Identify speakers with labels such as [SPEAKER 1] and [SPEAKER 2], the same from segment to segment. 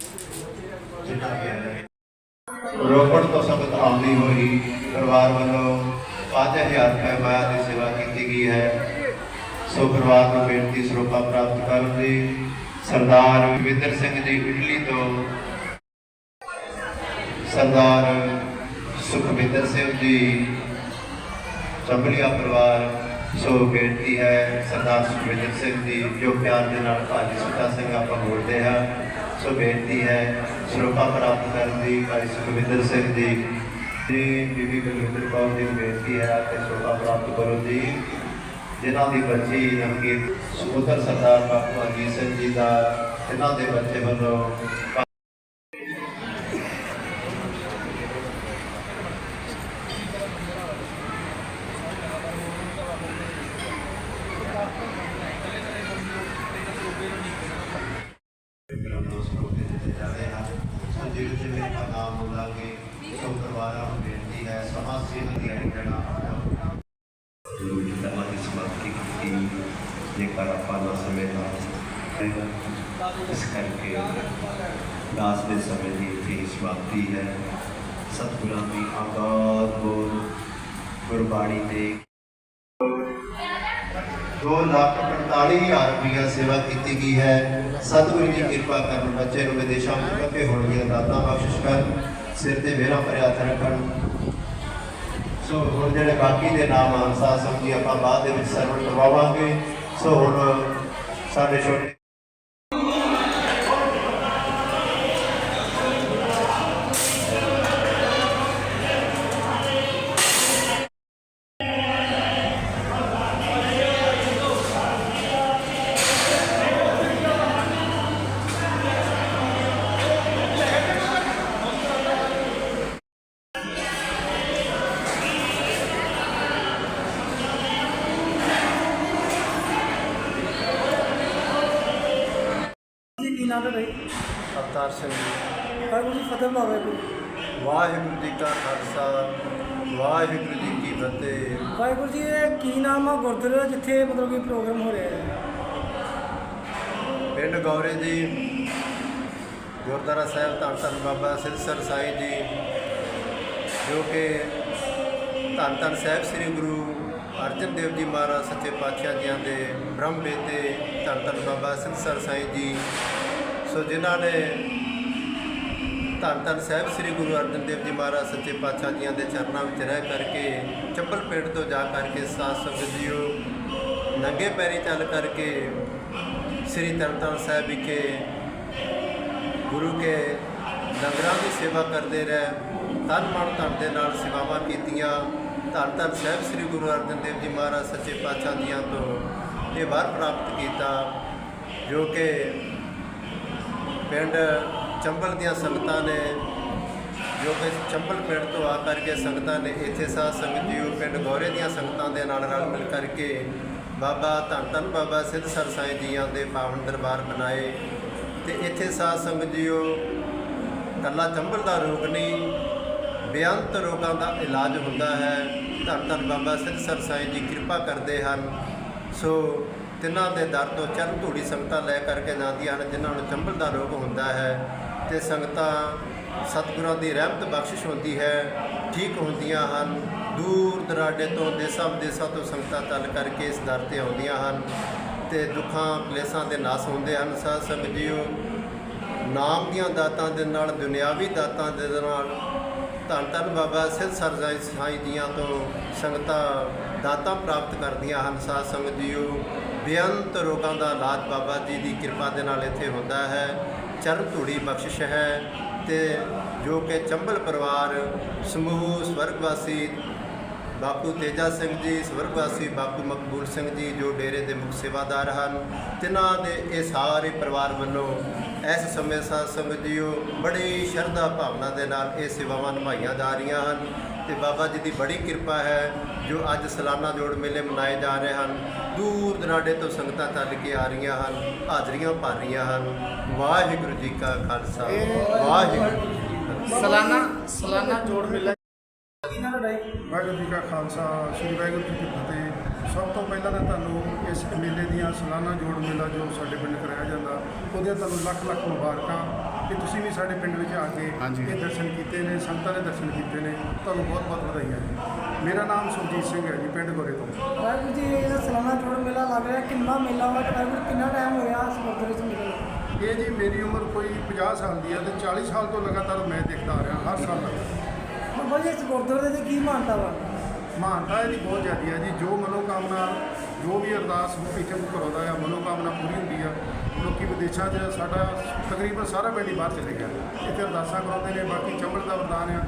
[SPEAKER 1] ਮੇਰੇ ਗੀਤ ਹੈ ਰੋਪੜ ਤੋਂ ਸਖ਼ਤ ਆਉਂਦੀ ਹੋਈ ਪਰਿਵਾਰ ਵੱਲੋਂ 5000 ਰੁਪਏ ਮਾਇਆ ਦੀ ਸੇਵਾ ਕੀਤੀ ਗਈ ਹੈ। ਸੋ ਪਰਿਵਾਰ ਨੂੰ ਬੇਨਤੀ ਸਰੋਪਾ ਪ੍ਰਾਪਤ ਕਰਨ ਦੀ ਸਰਦਾਰ ਵਿੰਦਰ ਸਿੰਘ ਜੀ ਇਟਲੀ ਤੋਂ ਸਰਦਾਰ ਸੁਖਵਿੰਦਰ ਸਿੰਘ ਜੀ ਚੰਬਲੀਆ ਪਰਿਵਾਰ, ਸੋ ਬੇਨਤੀ ਹੈ ਸਰਦਾਰ ਸੁਖਵਿੰਦਰ ਸਿੰਘ ਜੀ, ਜੋ ਪਿਆਰ ਦੇ ਨਾਲ ਭਾਜੀ ਸੁੱਤਾ ਸਿੰਘ ਆਪਾਂ ਬੋਲਦੇ ਹਾਂ। ਸੋ ਬੇਨਤੀ ਹੈ ਸਰੂਪਾ ਪ੍ਰਾਪਤ ਕਰਨ ਦੀ ਭਾਈ ਸੁਖਵਿੰਦਰ ਸਿੰਘ ਜੀ ਜੀ ਬੀਬੀ ਬਲਵਿੰਦਰ ਕੌਰ ਜੀ ਨੂੰ ਬੇਨਤੀ ਹੈ ਕਿ ਸਰੂਪਾ ਪ੍ਰਾਪਤ ਕਰੋ ਜੀ, ਜਿਨ੍ਹਾਂ ਦੀ ਬੱਚੀ ਨਵਕੀਰ ਸੁਪੁੱਤਰ ਸਰਦਾਰ ਬਾਪੂ ਅਜੀਤ ਸਿੰਘ ਜੀ ਦਾ ਇਹਨਾਂ ਦੇ ਬੱਚੇ ਵੱਲੋਂ मेरे दोस्तों के देते जा रहे हैं सो दिल से मेरी प्रणाम मुला के सौ परिवार बेनती है समाज सेवा की जगह की समाप्ति की लेकर पाना समेत इस करके दास ने समय दी थी समाप्ति है सतगुरामी आगाज़ बोल गुरबाणी देख 2 ਲੱਖ 45000 ਰੁਪਇਆ ਸੇਵਾ ਕੀਤੀ ਗਈ ਹੈ। ਸਤਿਗੁਰੂ ਦੀ ਕਿਰਪਾ ਕਰਨ ਬੱਚੇ ਨੂੰ ਵਿਦੇਸ਼ਾਂ ਵਿੱਚ ਕੱਕੇ ਹੋਣਗੀਆਂ ਦਾਤਾ ਬਖਸ਼ਿਸ਼ ਕਰ ਸਿਰ ਤੇ ਵੇਰਾ ਭਰਿਆ ਰੱਖਣ। ਸੋ ਹੁਣ ਜਿਹੜੇ ਬਾਕੀ ਦੇ ਨਾਮ ਅਨਸਾਰ ਸਮਝੀ ਆਪਾਂ ਬਾਅਦ ਦੇ ਵਿੱਚ ਸਰਵਣ ਕਰਵਾਵਾਂਗੇ। ਸੋ ਹੁਣ ਸਾਡੇ ਛੋਟੇ
[SPEAKER 2] ਅਵਤਾਰ ਸਿੰਘ ਜੀ।
[SPEAKER 3] ਵਾਹਿਗੁਰੂ ਜੀ ਫਤਿਹ ਬੁਲਾਵੇ ਕੋਈ।
[SPEAKER 2] ਵਾਹਿਗੁਰੂ ਜੀ ਕਾ ਖਾਲਸਾ ਵਾਹਿਗੁਰੂ ਜੀ ਕੀ ਫਤਿਹ।
[SPEAKER 3] ਵਾਹਿਗੁਰੂ ਜੀ ਇਹ ਕੀ ਨਾਮ ਆ ਗੁਰਦੁਆਰੇ ਜਿੱਥੇ ਮਤਲਬ ਕਿ ਪ੍ਰੋਗਰਾਮ ਹੋ ਰਿਹਾ ਹੈ?
[SPEAKER 2] ਪਿੰਡ ਗੌਰੇ ਜੀ ਗੁਰਦੁਆਰਾ ਸਾਹਿਬ ਧੰਨ ਧੰਨ ਬਾਬਾ ਸਿੱਧਸਰ ਸਾਈਂ ਜੀ ਜੋ ਕਿ ਧੰਨ ਧੰਨ ਸਾਹਿਬ ਸ੍ਰੀ ਗੁਰੂ ਅਰਜਨ ਦੇਵ ਜੀ ਮਹਾਰਾਜ ਸੱਚੇ ਪਾਤਸ਼ਾਹ ਜੀਆਂ ਦੇ ਬ੍ਰਹਮ ਬੇਟੇ ਧੰਨ ਧੰਨ ਬਾਬਾ ਸਿੱਧਸਰ ਸਾਈਂ ਜੀ ਸੋ ਜਿਨ੍ਹਾਂ ਨੇ ਧੰਨ ਧੰਨ ਸਾਹਿਬ ਸ੍ਰੀ ਗੁਰੂ ਅਰਜਨ ਦੇਵ ਜੀ ਮਹਾਰਾਜ ਸੱਚੇ ਪਾਤਸ਼ਾਹ ਜੀਆਂ ਦੇ ਚਰਨਾਂ ਵਿੱਚ ਰਹਿ ਕਰਕੇ ਚੱਪਲ ਪਿੰਡ ਤੋਂ ਜਾ ਕਰਕੇ, ਸਾਧ ਸੰਗਤ ਜੀਓ, ਨੰਗੇ ਪੈਰੀ ਚੱਲ ਕਰਕੇ ਸ੍ਰੀ ਤਰਨਤਾਰਨ ਸਾਹਿਬ ਵਿਖੇ ਗੁਰੂ ਕੇ ਲੰਗਰਾਂ ਦੀ ਸੇਵਾ ਕਰਦੇ ਰਹੇ, ਤਨ ਮਨ ਧਨ ਦੇ ਨਾਲ ਸੇਵਾਵਾਂ ਕੀਤੀਆਂ। ਧੰਨ ਧੰਨ ਸਾਹਿਬ ਸ੍ਰੀ ਗੁਰੂ ਅਰਜਨ ਦੇਵ ਜੀ ਮਹਾਰਾਜ ਸੱਚੇ ਪਾਤਸ਼ਾਹ ਜੀਆਂ ਤੋਂ ਇਹ ਵਰ ਪ੍ਰਾਪਤ ਕੀਤਾ, ਜੋ ਕਿ ਪਿੰਡ ਚੰਬਲ ਦੀਆਂ ਸੰਗਤਾਂ ਨੇ, ਜੋ ਕਿ ਚੰਬਲ ਪਿੰਡ ਤੋਂ ਆ ਕਰਕੇ ਸੰਗਤਾਂ ਨੇ, ਇੱਥੇ ਸਾਧ ਸੰਗਤ ਜੀਓ ਪਿੰਡ ਗੋਰੇ ਦੀਆਂ ਸੰਗਤਾਂ ਦੇ ਨਾਲ ਰਲ ਮਿਲ ਕਰਕੇ ਬਾਬਾ ਧੰਨ ਧੰਨ ਬਾਬਾ ਸਿੱਧ ਸਰ ਜੀਆਂ ਦੇ ਪਾਵਨ ਦਰਬਾਰ ਬਣਾਏ ਤੇ ਇੱਥੇ ਸਾਧ ਸੰਗਤ ਜੀਓ ਕੱਲਾ ਚੰਬਲ ਦਾ ਰੋਗ ਨਹੀਂ, ਬੇਅੰਤ ਰੋਗਾਂ ਦਾ ਇਲਾਜ ਹੁੰਦਾ ਹੈ। ਧੰਨ ਧੰਨ ਬਾਬਾ ਸਿੱਧ ਸਰ ਜੀ ਕਿਰਪਾ ਕਰਦੇ ਹਨ। ਸੋ ਤਿੰਨਾਂ ਦੇ ਦਰ ਤੋਂ ਚਰਨ ਧੂੜੀ ਸੰਗਤਾਂ ਲੈ ਕਰਕੇ ਜਾਂਦੀਆਂ ਹਨ, ਜਿਨ੍ਹਾਂ ਨੂੰ ਚੰਬਲ ਦਾ ਰੋਗ ਹੁੰਦਾ ਹੈ। ਤੇ ਸੰਗਤਾਂ ਸਤਿਗੁਰਾਂ ਦੀ ਰਹਿਮਤ ਬਖਸ਼ਿਸ਼ ਹੁੰਦੀ ਹੈ, ਠੀਕ ਹੁੰਦੀਆਂ ਹਨ। ਦੂਰ ਦਰਾਡੇ ਤੋਂ ਦੇਸਾਂ ਵਿਦੇਸਾਂ ਤੋਂ ਸੰਗਤਾਂ ਤਲ ਕਰਕੇ ਇਸ ਦਰ ਤੇ ਆਉਂਦੀਆਂ ਹਨ ਤੇ ਦੁੱਖਾਂ, ਕਲੇਸ਼ਾਂ ਦੇ ਨਾਸ ਹੁੰਦੇ ਹਨ। ਸਾਧ ਸੰਗਤ ਜੀਓ, ਨਾਮ ਦੀਆਂ ਦਾਤਾਂ ਦੇ ਨਾਲ, ਦੁਨਿਆਵੀ ਦਾਤਾਂ ਦੇ ਨਾਲ, ਧੰਨ ਧੰਨ ਬਾਬਾ ਸਿੱਧ ਸਰਜਾਈ ਸਾਈਂ ਦੀਆਂ ਤੋਂ ਸੰਗਤਾਂ ਦਾਤਾਂ ਪ੍ਰਾਪਤ ਕਰਦੀਆਂ ਹਨ। ਸਾਧ ਸੰਗਤ ਜੀਓ ਬੇਅੰਤ ਰੋਗਾਂ ਦਾ ਇਲਾਜ ਬਾਬਾ ਜੀ ਦੀ ਕਿਰਪਾ ਦੇ ਨਾਲ ਇੱਥੇ ਹੁੰਦਾ ਹੈ। ਚਰਨ ਧੂੜੀ ਬਖਸ਼ਿਸ਼ ਹੈ ਤੇ ਜੋ ਕਿ ਚੰਬਲ ਪਰਿਵਾਰ, ਸਮੂਹ, ਸਵਰਗਵਾਸੀ ਬਾਪੂ ਤੇਜਾ ਸਿੰਘ ਜੀ, ਸਵਰਗਵਾਸੀ ਬਾਪੂ ਮਕਬੂਲ ਸਿੰਘ ਜੀ ਜੋ ਡੇਰੇ ਦੇ ਮੁਖ ਸੇਵਾਦਾਰ ਹਨ, ਤਿਨਾਂ ਦੇ ਇਹ ਸਾਰੇ ਪਰਿਵਾਰ ਵੱਲੋਂ ਇਸ ਸਮੇਂ ਸਾਧ ਸੰਗਤ ਜੀਓ ਬੜੀ ਸ਼ਰਧਾ ਭਾਵਨਾ ਦੇ ਨਾਲ ਇਹ ਸੇਵਾਵਾਂ ਨਿਭਾਈਆਂ ਜਾ ਰਹੀਆਂ ਹਨ। ਤੇ ਬਾਬਾ ਜੀ ਦੀ ਬੜੀ ਕਿਰਪਾ ਹੈ ਜੋ ਅੱਜ ਸਾਲਾਨਾ ਜੋੜ ਮੇਲੇ ਮਨਾਏ ਜਾ ਰਹੇ ਹਨ। ਦੂਰ ਦਰਾਡੇ ਤੋਂ ਸੰਗਤਾਂ ਚੱਲ ਕੇ ਆ ਰਹੀਆਂ ਹਨ ਹਾਜ਼ਰੀਆਂ ਭਰ ਰਹੀਆਂ ਹਨ। ਵਾਹਿਗੁਰੂ ਜੀ ਕਾ ਖਾਲਸਾ ਵਾਹਿਗੁਰੂ
[SPEAKER 4] ਸਾਲਾਨਾ ਸਾਲਾਨਾ ਜੋੜ ਮੇਲਾ।
[SPEAKER 5] ਵਾਹਿਗੁਰੂ ਜੀ ਕਾ ਖਾਲਸਾ ਸ੍ਰੀ ਵਾਹਿਗੁਰੂ ਜੀ ਕੀ ਫਤਿਹ। ਸਭ ਤੋਂ ਪਹਿਲਾਂ ਤਾਂ ਤੁਹਾਨੂੰ ਇਸ ਮੇਲੇ ਦੀਆਂ ਸਾਲਾਨਾ ਜੋੜ ਮੇਲਾ ਜੋ ਸਾਡੇ ਪਿੰਡ ਕਰਾਇਆ ਜਾਂਦਾ ਉਹਦੇ ਤੁਹਾਨੂੰ ਲੱਖ ਲੱਖ ਮੁਬਾਰਕਾਂ। ਕਿ ਤੁਸੀਂ ਵੀ ਸਾਡੇ ਪਿੰਡ ਵਿੱਚ ਆ ਕੇ
[SPEAKER 4] ਹਾਂਜੀ।
[SPEAKER 5] ਇਹ ਦਰਸ਼ਨ ਕੀਤੇ ਨੇ ਸੰਗਤਾਂ ਦੇ ਦਰਸ਼ਨ ਕੀਤੇ ਨੇ। ਤੁਹਾਨੂੰ ਬਹੁਤ ਬਹੁਤ ਵਧਾਈਆਂ ਜੀ। ਮੇਰਾ ਨਾਮ ਸੁਰਜੀਤ ਸਿੰਘ ਹੈ ਜੀ ਪਿੰਡ ਗੋਰੇ ਤੋਂ।
[SPEAKER 3] ਵਾਹਿਗੁਰੂ ਜੀ ਇਹਦਾ ਸਾਲਾਨਾ ਜੋੜ ਮੇਲਾ ਲੱਗ ਰਿਹਾ। ਕਿੰਨਾ ਮੇਲਾ ਵਾ ਤੇ ਵਾਹਿਗੁਰੂ ਕਿੰਨਾ ਟਾਈਮ ਹੋਇਆ ਇਸ ਗੁਰਦੁਆਰੇ 'ਚ ਮਿਲਣ ਨੂੰ?
[SPEAKER 5] ਇਹ ਜੀ ਮੇਰੀ ਉਮਰ ਕੋਈ 50 ਸਾਲ ਦੀ ਹੈ ਤੇ 40 ਸਾਲ ਤੋਂ ਲਗਾਤਾਰ ਮੈਂ ਦੇਖਦਾ ਆ ਰਿਹਾ ਹਰ ਸਾਲ ਲੱਗਦਾ
[SPEAKER 3] ਬਾਬਾ ਜੀ ਇਸ ਗੁਰਦੁਆਰੇ ਦੀ ਕੀ ਮਾਨਤਾ ਵਾ?
[SPEAKER 5] ਮਾਨਤਾ ਇਹਦੀ ਬਹੁਤ ਜ਼ਿਆਦੀ ਹੈ ਜੀ ਜੋ ਮਨੋਕਾਮਨਾ ਜੋ ਵੀ ਅਰਦਾਸ ਇੱਥੇ ਕਰਾਉਂਦਾ ਆ ਮਨੋਕਾਮਨਾ ਪੂਰੀ ਹੁੰਦੀ ਆ। ਲੋਕੀ ਵਿਦੇਸ਼ਾਂ 'ਚ ਸਾਡਾ ਤਕਰੀਬਨ ਸਾਰਾ ਪਿੰਡ ਹੀ ਬਾਹਰ ਚਲੇ ਗਿਆ। ਇੱਥੇ ਅਰਦਾਸਾਂ ਕਰਾਉਂਦੇ ਨੇ ਬਾਕੀ ਚੰਬਲ ਦਾ ਵਰਦਾਨ ਆ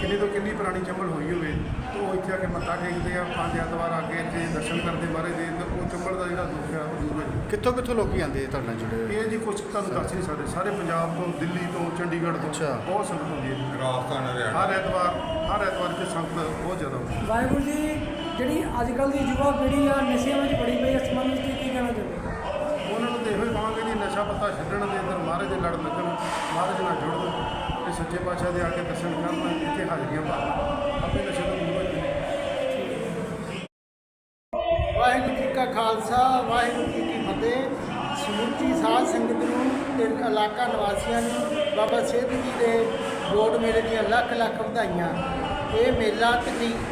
[SPEAKER 5] ਕਿੰਨੀ ਤੋਂ ਕਿੰਨੀ ਪੁਰਾਣੀ ਚੰਬਲ ਹੋਈ ਹੋਵੇ ਤੇ ਉਹ ਇੱਥੇ ਆ ਕੇ ਮੱਥਾ ਟੇਕਦੇ ਆ ਪੰਜ ਐਤਵਾਰ ਆ ਕੇ ਇੱਥੇ ਦਰਸ਼ਨ ਕਰਦੇ ਮਹਾਰਾਜ ਦੇ ਤੇ ਉਹ ਚੰਬਲ ਦਾ ਜਿਹੜਾ ਦੁੱਖ ਆ ਉਹ ਦੂਰ ਹੋ
[SPEAKER 4] ਕਿੱਥੋਂ ਕਿੱਥੋਂ ਲੋਕੀ ਆਉਂਦੇ ਤੁਹਾਡੇ ਨਾਲ ਜੁੜੇ ਹੋਏ?
[SPEAKER 5] ਇਹ ਜੀ ਕੁਝ ਤੁਹਾਨੂੰ ਦੱਸ ਨਹੀਂ ਸਕਦੇ। ਸਾਰੇ ਪੰਜਾਬ ਤੋਂ ਦਿੱਲੀ ਤੋਂ ਚੰਡੀਗੜ੍ਹ ਤੋਂ
[SPEAKER 4] ਅੱਛਾ।
[SPEAKER 5] ਬਹੁਤ ਸੰਗਤ ਹੁੰਦੀ ਹੈ ਰਾਜਸਥਾਨ ਹਰ ਐਤਵਾਰ ਹਰ ਐਤਵਾਰ ਤੇ ਸੰਗਤ ਬਹੁਤ ਜ਼ਿਆਦਾ ਹੁੰਦੀ ਹੈ।
[SPEAKER 3] ਵਾਹਿਗੁਰੂ ਜੀ ਜਿਹੜੀ ਅੱਜ ਕੱਲ੍ਹ ਦੀ ਯੁਵਾ ਪੀੜ੍ਹੀ ਆ ਨਸ਼ਿਆਂ ਵਿੱਚ ਬੜੀ ਪਈ ਇਸ ਸੰਬੰਧ ਵਿੱਚ ਕੀ ਕਹਿਣਾ ਚਾਹੁੰਦੇ
[SPEAKER 5] ਉਹਨਾਂ ਨੂੰ ਤਾਂ ਇਹੋ ਹੀ ਕਹਾਂਗੇ ਜੀ ਨਸ਼ਾ ਪੱਤਾ ਛੱਡਣ ਦੇ ਅੰਦਰ ਮਹਾਰਾਜ ਦੇ ਲੜ ਲੱਗਣ ਮਹਾਰਾਜ ਨਾਲ ਜੁੜਨ ਤੇ ਸੱਚੇ ਪਾਤਸ਼ਾਹ ਦੇ ਆ ਕੇ ਦਰਸ਼ਨ ਕਰਨ ਇੱਥੇ ਹਾਜ਼ਰੀਆਂ ਮਾਰਨ ਆਪੇ ਨਸ਼ੇ ਤੋਂ ਦੂਰ ਹੋ
[SPEAKER 6] ਵਾਹਿਗੁਰੂ ਜੀ ਕਾ ਖਾਲਸਾ ਵਾਹਿਗੁਰੂ ਜੀ ਕੀ ਫਤਿਹ। ਸਮੁੱਚੀ ਸਾਧ ਸੰਗਤ ਨੂੰ ਤੇ ਇਲਾਕਾ ਨਿਵਾਸੀਆਂ ਨੂੰ ਬਾਬਾ ਸੇਧ ਜੀ ਦੇ ਜੋੜ ਮੇਲੇ ਦੀਆਂ ਲੱਖ ਲੱਖ ਵਧਾਈਆਂ। ਇਹ ਮੇਲਾ ਤਕਰੀਬ